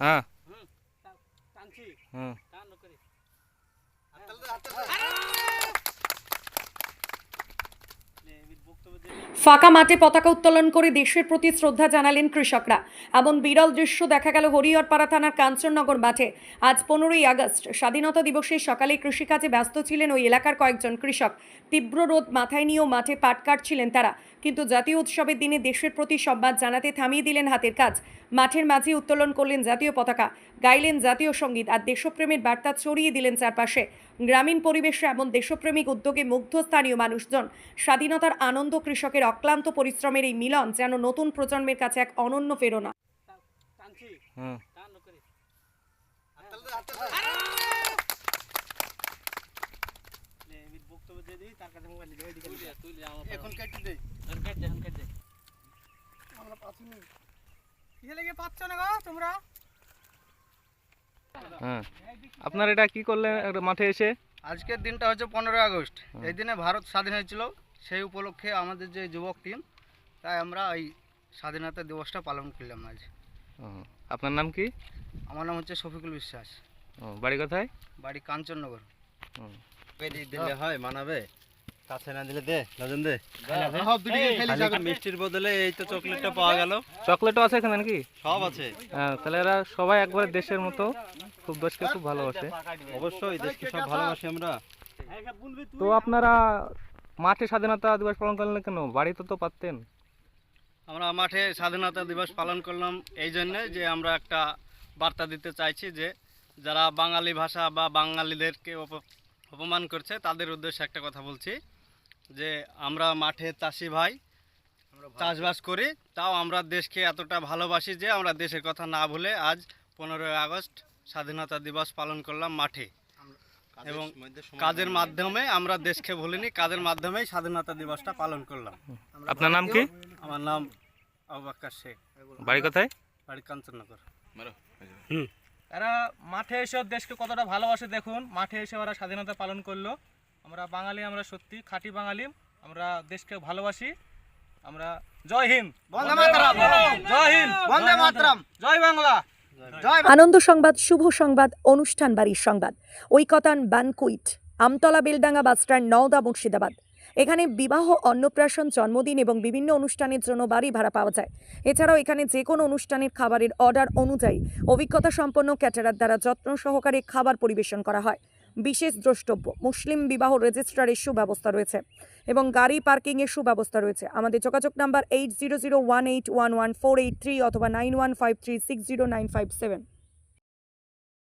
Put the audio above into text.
হ্যাঁ হুম টা- ফাঁকা মাঠে পতাকা উত্তোলন করে দেশের প্রতি শ্রদ্ধা জানালেন কৃষকরা। এমন বিরল দৃশ্য দেখা গেল হরিহরপাড়া থানার কাঞ্চননগর মাঠে। আজ পনেরোই আগস্ট, স্বাধীনতা দিবসের সকালে কৃষিকাজে ব্যস্ত ছিলেন ওই এলাকার কয়েকজন কৃষক। তীব্র রোদ মাথায় নিয়েও মাঠে পাট কাটছিলেন তারা। কিন্তু জাতীয় উৎসবের দিনে দেশের প্রতি সম্মান জানাতে থামিয়ে দিলেন হাতের কাজ। মাঠের মাঝে উত্তোলন করলেন জাতীয় পতাকা। গাইলেন জাতীয় সংগীত আর দেশপ্রেমের বার্তা ছড়িয়ে দিলেন চারপাশে। গ্রামীণ পরিবেশে এমন দেশপ্রেমিক উদ্যোগে মুগ্ধ স্থানীয় মানুষজন। স্বাধীনতার আনন্দ কৃষকের অক্লান্ত পরিশ্রমের এই মিলন যেন নতুন প্রজন্মের কাছে এক অনন্য প্রেরণা। নে। এখন কেটে দেই এখন কেটে দে, এখন কেটে। দে। কিসে লেগে পাচ্ছ না গো তোমরা? হ্যাঁ আপনার এটা কি করলেন একটা মাঠে এসে? আজকের দিনটা হচ্ছে পনেরোই আগস্ট। এই দিনে ভারত স্বাধীন হয়েছিল সেই উপলক্ষে আমাদের যে যুবক টিম তাই আমরা এই স্বাধীনতা দিবসটা পালন করলাম আজ। আপনার নাম কি? আমার নাম হচ্ছে শফিকুল বিশ্বাস। ও, বাড়ি কোথায়? বাড়ি কাঞ্চননগর। ও, দিলে হয় মানাবে? কাছে না দিলে দে লজন দে। হ্যাঁ, মিষ্টির বদলে এই তো চকলেটটা পাওয়া গেল। চকলেটও আছে এখানে নাকি? সব আছে। হ্যাঁ তাহলে এরা সবাই একবারে দেশের মতো খুব দেশকে খুব ভালোবাসে। অবশ্যই দেশকে সব ভালোবাসি আমরা। তো আপনারা মাঠে স্বাধীনতা দিবস পালন করলেন কেন? বাড়িতে তো পারতেন। আমরা মাঠে স্বাধীনতা দিবস পালন করলাম এই জন্যে যে আমরা একটা বার্তা দিতে চাইছি যে যারা বাঙালি ভাষা বা বাঙালিদেরকে অপমান করছে তাদের উদ্দেশ্যে একটা কথা বলছি। যে আমরা মাঠে চাষি ভাই চাষবাস করি তাও আমরা দেশকে এতটা ভালোবাসি যে আমরা দেশের কথা না ভুলে আজ পনেরোই আগস্ট স্বাধীনতা দিবস পালন করলাম মাঠে। এবং কাজের মাধ্যমে আমরা দেশকে ভুলিনি কাজের মাধ্যমেই স্বাধীনতা দিবসটা পালন করলাম। আপনার নাম কি? আমার নাম আবাক্কার শেখ। বাড়ি কোথায়? বাড়ি কাঞ্চননগর। এরা মাঠে এসে দেশকে কতটা ভালোবাসে দেখুন মাঠে এসে ওরা স্বাধীনতা পালন করল। আমরা বাঙালি আমরা সত্যি খাঁটি বাঙালি আমরা দেশকে ভালোবাসি। আমরা জয় হিন্দ। বন্দে মাতরম। জয় হিন্দ। বন্দে মাতরম। জয় বাংলা। আনন্দ সংবাদ শুভ সংবাদ অনুষ্ঠান বাড়ির সংবাদ। Oikotan banquet Amtala Beldanga bus stand Nowda Murshidabad. এখানে বিবাহ অন্নপ্রাশন জন্মদিন এবং বিভিন্ন অনুষ্ঠানের জন্য বাড়ি ভাড়া পাওয়া যায়। এছাড়াও এখানে যে কোনো অনুষ্ঠানের খাবারের অর্ডার অনুযায়ী অভিজ্ঞতা সম্পন্ন ক্যাটারার দ্বারা যত্ন সহকারে খাবার পরিবেশন করা হয়। বিশেষ দ্রষ্টব্য। মুসলিম বিবাহ রেজিস্ট্রারের সুব্যবস্থা রয়েছে এবং গাড়ি পার্কিংয়ের সুব্যবস্থা রয়েছে। আমাদের যোগাযোগ number eight zero zero one eight one one four eight three অথবা nine one five three six zero nine five seven